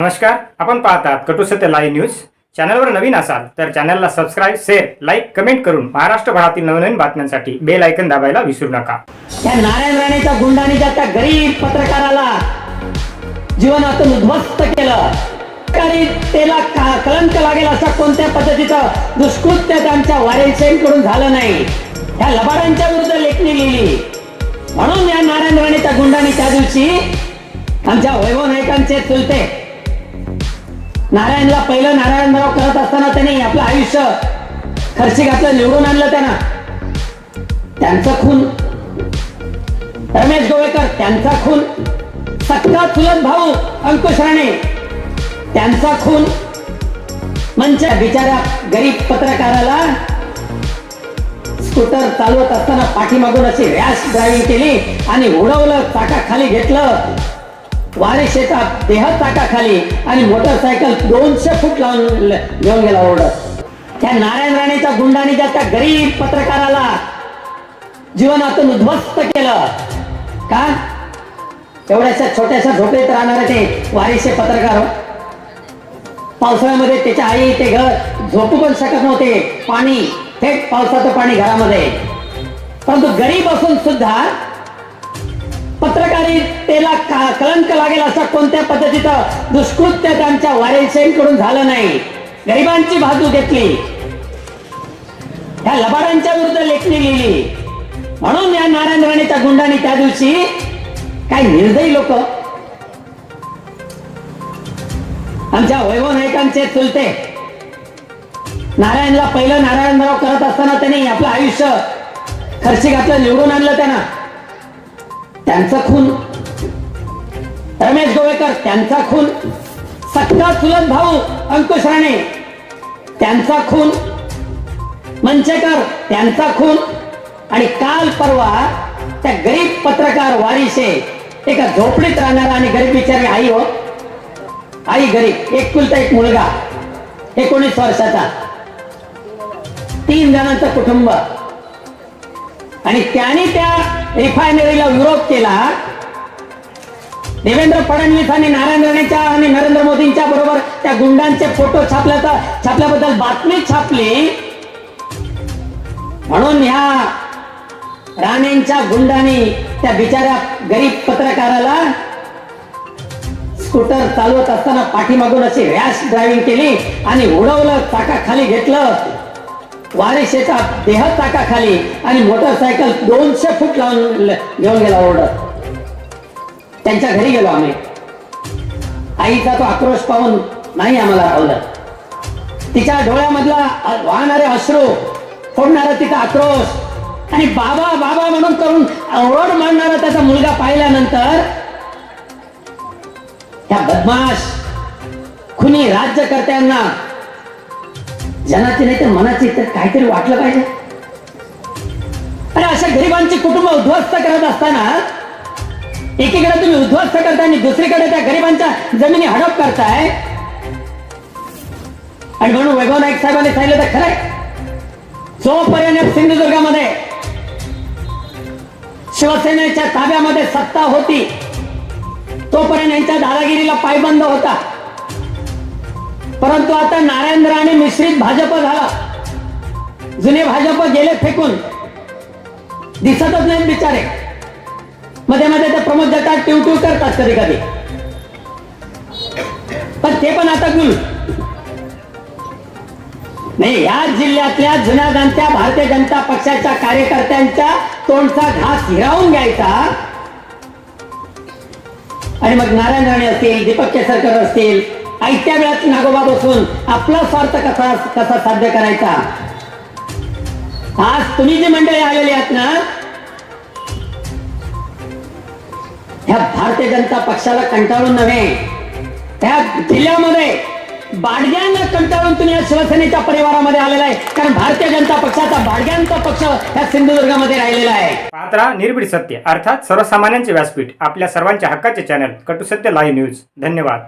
नमस्कार आपण पाहतात कटू सत्य लाईव्ह न्यूज चॅनलवर नवीन असाल तर चॅनलला सबस्क्राईब शेअर लाईक कमेंट करून महाराष्ट्रभरातील नवनवीन बातम्यांसाठी बेल ऐकन दाबायला विसरू नका. त्या नारायण राणेच्या गुंडाने त्या गरीब पत्रकाराला जीवनातून उद्ध्वस्त केलं. त्याला कलंक लागेल असा कोणत्या पद्धतीचं दुष्कृत्य त्यांच्या वारेसेंकडून झालं नाही. त्या लबाडांच्या विरुद्ध लेखणी लिहिली. म्हणून या नारायण राणेच्या गुंडाने त्या दिवशी आमच्या वैभव नायकांचे चुलते नारायणला पहिलं नारायणराव करत असताना त्यांनी आपलं आयुष्य खर्ची घातलं निवडून आणलं त्यांना. त्यांचा खून. रमेश गोवेकर त्यांचा खून. सक्का चुलत भाऊ अंकुश राणे त्यांचा खून. म्हणजे बिचारा गरीब पत्रकाराला स्कूटर चालवत असताना पाठीमागून अशी रॅश ड्रायव्हिंग केली आणि उडवलं चाकाखाली घेतलं. वारिशेचा देह चाकाखाली आणि मोटरसायकल दोनशे फूट लावून घेऊन गेला ओढत त्या नारायण राणेच्या गुंडाने ज्या त्या गरीब पत्रकाराला जीवनातून उद्ध्वस्त केलं. का? एवढ्याशा छोट्याशा झोपेत राहणारे ते वारिसे पत्रकार हो. पावसाळ्यामध्ये त्याच्या आई ते घर झोपू पण शकत नव्हते. पाणी थेट पावसाचं पाणी घरामध्ये. परंतु गरीब असून सुद्धा पत्रकारितेला कलंक लागेल असा कोणत्या पद्धतीचं दुष्कृत्य त्यांच्या वारेसेंकडून झालं नाही? गरिबांची बाजू घेतली. ह्या लबाडांच्या विरुद्ध लेखणी लिहिली. म्हणून या नारायण राणेच्या गुंडाने त्या दिवशी काय निर्दयी लोक? आमच्या वैभव नायकांचे चुलते. नारायणला पहिलं नारायणराव करत असताना त्यांनी आपलं आयुष्य खर्ची घातलं निवडून आणलं त्यांना. त्यांचा खून. रमेश गोवेकर त्यांचा खून. सक्का चुलत भाऊ अंकुश राणे त्यांचा खून. मंचेकर त्यांचा खून. आणि काल परवा त्या गरीब पत्रकार वारिशे एका झोपडीत राहणारा आणि गरीब बिचारी आई हो. आई गरीब एक कुलता एक मुलगा एकोणीस वर्षाचा. तीन जणांचं कुटुंब. आणि त्याने त्या रिफायनरीला विरोध केला. देवेंद्र फडणवीस आणि नारायण राणेच्या आणि नरेंद्र मोदींच्या बरोबर त्या गुंडांचे फोटो छापल्याचा छापल्याबद्दल बातमी छापली. म्हणून ह्या राणेंच्या गुंडांनी त्या बिचाऱ्या गरीब पत्रकाराला स्कूटर चालवत असताना पाठीमागून अशी रॅश ड्रायव्हिंग केली आणि उडवलं चाकाखाली घेतलं. वारिशेचा देह चाकाखाली आणि मोटरसायकल दोनशे फूट लावून घेऊन गेला ओढत त्यांच्या घरी गेलो आम्ही. आईचा तो आक्रोश पाहून नाही आम्हाला राहलं तिच्या डोळ्यामधला वाहणारे अश्रू फोडणारा तिचा आक्रोश आणि बाबा बाबा म्हणून करून ओरड मांडणारा त्याचा मुलगा पाहिल्यानंतर त्या बदमाश खुनी राज्यकर्त्यांना जनाची नाही तर मनाची तर काहीतरी वाटलं पाहिजे. अरे अशा गरिबांची कुटुंब उद्ध्वस्त करत असताना एकीकडे तुम्ही उद्ध्वस्त करताय आणि दुसरीकडे त्या गरिबांच्या जमिनी हडप करताय. आणि म्हणून वैभव नाईक साहेबांनी सांगितलं तर खरंय. जोपर्यंत सिंधुदुर्गामध्ये शिवसेनेच्या ताब्यामध्ये सत्ता होती तोपर्यंत यांच्या दादागिरीला पायबंद होता. परंतु आता नारायण राणे मिश्रित भाजप झाला. जुने भाजप गेले फेकून. दिसतच नाही बिचारे. मध्ये मध्ये ते प्रमोद जटात ट्यू ट्यू करतात कधी कधी. पण ते पण आता गुल. नाही या जिल्ह्यातल्या जुन्या जाणत्या भारतीय जनता पक्षाच्या कार्यकर्त्यांच्या तोंडचा घास हिरावून घ्यायचा. आणि मग नारायण राणे असतील दीपक केसरकर असतील ऐत्या वेळात नागोबा बसून आपला स्वार्थ कसा कसा साध्य करायचा? आज तुम्ही जी मंडळी आलेली आहात ना ह्या भारतीय जनता पक्षाला कंटाळून नव्हे त्या जिल्ह्यामध्ये बाडग्यांना कंटाळून तुम्ही या शिवसेनेच्या परिवारामध्ये आलेला आहे. कारण भारतीय जनता पक्षाचा बाडग्यांचा पक्ष ह्या सिंधुदुर्गामध्ये राहिलेला आहे. पात्रा निर्भीड सत्य अर्थात सर्वसामान्यांचे व्यासपीठ आपल्या सर्वांच्या हक्काचे चॅनल कटू सत्य लाईव्ह न्यूज धन्यवाद.